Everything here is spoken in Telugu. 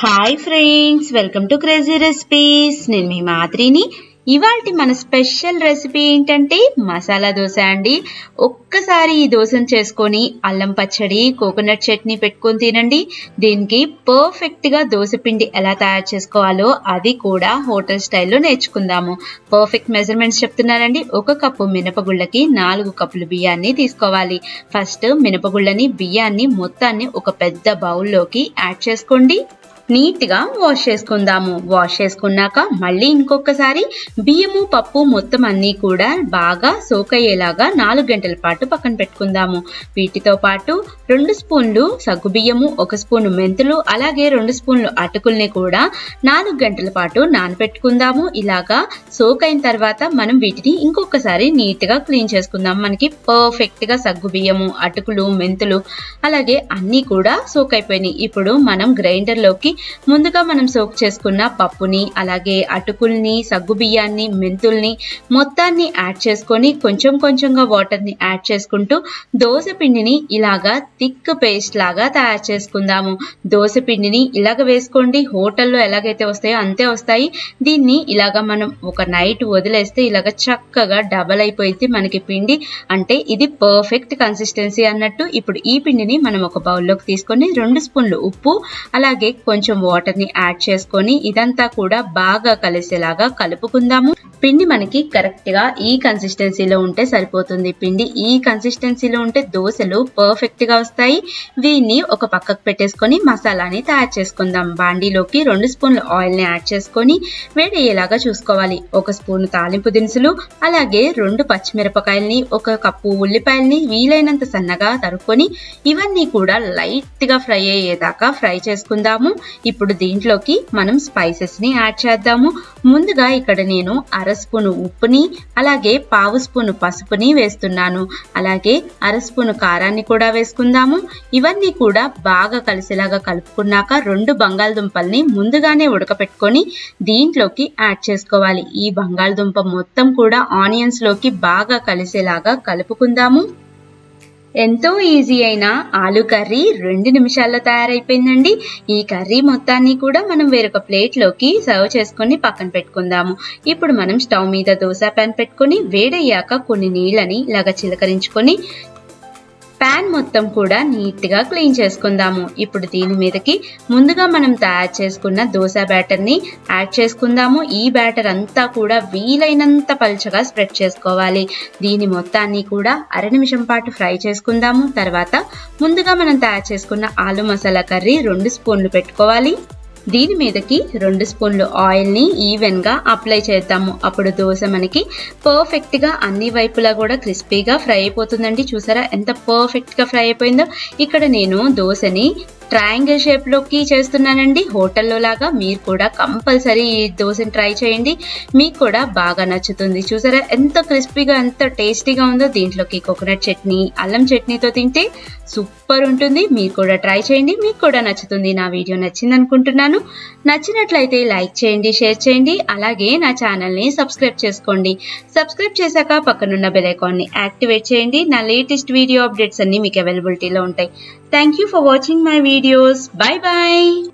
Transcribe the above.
Hi friends welcome to crazy recipes నేను మీ మాదిరిని ఇవాళ మన స్పెషల్ రెసిపీ ఏంటంటే మసాలా దోశ అండి. ఒక్కసారి ఈ దోశను చేసుకొని అల్లం పచ్చడి కోకోనట్ చట్నీ పెట్టుకొని తినండి. దీనికి పర్ఫెక్ట్గా దోశ పిండి ఎలా తయారు చేసుకోవాలో అది కూడా హోటల్ స్టైల్లో నేర్చుకుందాము. పర్ఫెక్ట్ మెజర్మెంట్స్ చెప్తున్నానండి. ఒక కప్పు మినపగుళ్ళకి నాలుగు కప్పులు బియ్యాన్ని తీసుకోవాలి. ఫస్ట్ మినపగుళ్ళని బియ్యాన్ని మొత్తాన్ని ఒక పెద్ద బౌల్లోకి యాడ్ చేసుకోండి. నీట్గా వాష్ చేసుకుందాము. వాష్ చేసుకున్నాక మళ్ళీ ఇంకొకసారి బియ్యము పప్పు మొత్తం అన్నీ కూడా బాగా సోక్ అయ్యేలాగా నాలుగు గంటల పాటు పక్కన పెట్టుకుందాము. వీటితో పాటు రెండు స్పూన్లు సగ్గు బియ్యము ఒక స్పూన్ మెంతులు అలాగే రెండు స్పూన్లు అటుకుల్ని కూడా నాలుగు గంటల పాటు నానబెట్టుకుందాము ఇలాగా సోక్ అయిన తర్వాత మనం వీటిని ఇంకొకసారి నీట్గా క్లీన్ చేసుకుందాం. మనకి పర్ఫెక్ట్గా సగ్గు బియ్యము అటుకులు మెంతులు అలాగే అన్నీ కూడా సోక్ అయిపోయినాయి. ఇప్పుడు మనం గ్రైండర్లోకి ముందుగా మనం సోక్ చేసుకున్న పప్పుని అలాగే అటుకుల్ని సగ్గు బియ్యాన్ని మెంతుల్ని మొత్తాన్ని యాడ్ చేసుకొని కొంచెం కొంచెంగా వాటర్ని యాడ్ చేసుకుంటూ దోశ పిండిని ఇలాగా థిక్ పేస్ట్ లాగా తయారు చేసుకుందాము. దోశ పిండిని ఇలాగ వేసుకోండి. హోటల్లో ఎలాగైతే వస్తాయో అంతే వస్తాయి. దీన్ని ఇలాగ మనం ఒక నైట్ వదిలేస్తే ఇలాగ చక్కగా డబల్ అయిపోయింది మనకి పిండి. అంటే ఇది పర్ఫెక్ట్ కన్సిస్టెన్సీ అన్నట్టు ఇప్పుడు ఈ పిండిని మనం ఒక బౌల్లోకి తీసుకొని రెండు స్పూన్లు ఉప్పు అలాగే కొంచెం కొంచెం వాటర్ని యాడ్ చేసుకొని ఇదంతా కూడా బాగా కలిసేలాగా కలుపుకుందాము. పిండి మనకి కరెక్ట్గా ఈ కన్సిస్టెన్సీలో ఉంటే సరిపోతుంది. పిండి ఈ కన్సిస్టెన్సీలో ఉంటే దోశలు పర్ఫెక్ట్గా వస్తాయి. వీన్ని ఒక పక్కకు పెట్టేసుకొని మసాలాని తయారు చేసుకుందాం. బాండీలోకి రెండు స్పూన్ల ఆయిల్ని యాడ్ చేసుకొని వేడయ్యేలాగా చూసుకోవాలి. ఒక స్పూన్ తాలింపు దినుసులు అలాగే రెండు పచ్చిమిరపకాయల్ని ఒక కప్పు ఉల్లిపాయల్ని వీలైనంత సన్నగా తరుక్కొని ఇవన్నీ కూడా లైట్గా ఫ్రై అయ్యేదాకా ఫ్రై చేసుకుందాము. ఇప్పుడు దీంట్లోకి మనం స్పైసెస్ని యాడ్ చేద్దాము. ముందుగా ఇక్కడ నేను అర స్పూను ఉప్పుని అలాగే పావు స్పూను పసుపుని వేస్తున్నాను. అలాగే అర స్పూను కారాన్ని కూడా వేసుకుందాము. ఇవన్నీ కూడా బాగా కలిసేలాగా కలుపుకున్నాక రెండు బంగాళదుంపల్ని ముందుగానే ఉడకపెట్టుకొని దీంట్లోకి యాడ్ చేసుకోవాలి. ఈ బంగాళదుంప మొత్తం కూడా ఆనియన్స్లోకి బాగా కలిసేలాగా కలుపుకుందాము. ఎంతో ఈజీ అయిన ఆలు కర్రీ రెండు నిమిషాల్లో తయారైపోయిందండి. ఈ కర్రీ మొత్తాన్ని కూడా మనం వేరొక ప్లేట్లోకి సర్వ్ చేసుకొని పక్కన పెట్టుకుందాము. ఇప్పుడు మనం స్టవ్ మీద దోశ ప్యాన్ పెట్టుకొని వేడయ్యాక కొన్ని నీళ్ళని ఇలాగ చిలకరించుకొని ప్యాన్ మొత్తం కూడా నీట్గా క్లీన్ చేసుకుందాము. ఇప్పుడు దీని మీదకి ముందుగా మనం తయారు చేసుకున్న దోశ బ్యాటర్ని యాడ్ చేసుకుందాము. ఈ బ్యాటర్ అంతా కూడా వీలైనంత పలుచగా స్ప్రెడ్ చేసుకోవాలి. దీని మొత్తాన్ని కూడా అర నిమిషం పాటు ఫ్రై చేసుకుందాము. తర్వాత ముందుగా మనం తయారు చేసుకున్న ఆలు మసాలా కర్రీ రెండు స్పూన్లు పెట్టుకోవాలి. దీని మీదకి రెండు స్పూన్లు ఆయిల్ని ఈవెన్గా అప్లై చేద్దాము. అప్పుడు దోశ మనకి పర్ఫెక్ట్గా అన్ని వైపులా కూడా క్రిస్పీగా ఫ్రై అయిపోతుందండి. చూసారా ఎంత పర్ఫెక్ట్గా ఫ్రై అయిపోయిందో. ఇక్కడ నేను దోశని ట్రయాంగిల్ షేప్లోకి చేస్తున్నానండి. హోటల్లో లాగా మీరు కూడా కంపల్సరీ ఈ దోశని ట్రై చేయండి. మీకు కూడా బాగా నచ్చుతుంది. చూసారా? ఎంత క్రిస్పీగా ఎంత టేస్టీగా ఉందో దీంట్లోకి కోకోనట్ చట్నీ అల్లం చట్నీతో తింటే సూపర్ ఉంటుంది. మీరు కూడా ట్రై చేయండి. మీకు కూడా నచ్చుతుంది. నా వీడియో నచ్చింది అనుకుంటున్నాను నచ్చినట్లయితే లైక్ చేయండి షేర్ చేయండి. అలాగే నా ఛానల్ని సబ్స్క్రైబ్ చేసుకోండి. సబ్స్క్రైబ్ చేశాక పక్కనున్న బెల్ ఐకాన్ని యాక్టివేట్ చేయండి. నా లేటెస్ట్ వీడియో అప్డేట్స్ అన్ని మీకు అవైలబిలిటీలో ఉంటాయి. Thank you for watching my videos. Bye bye.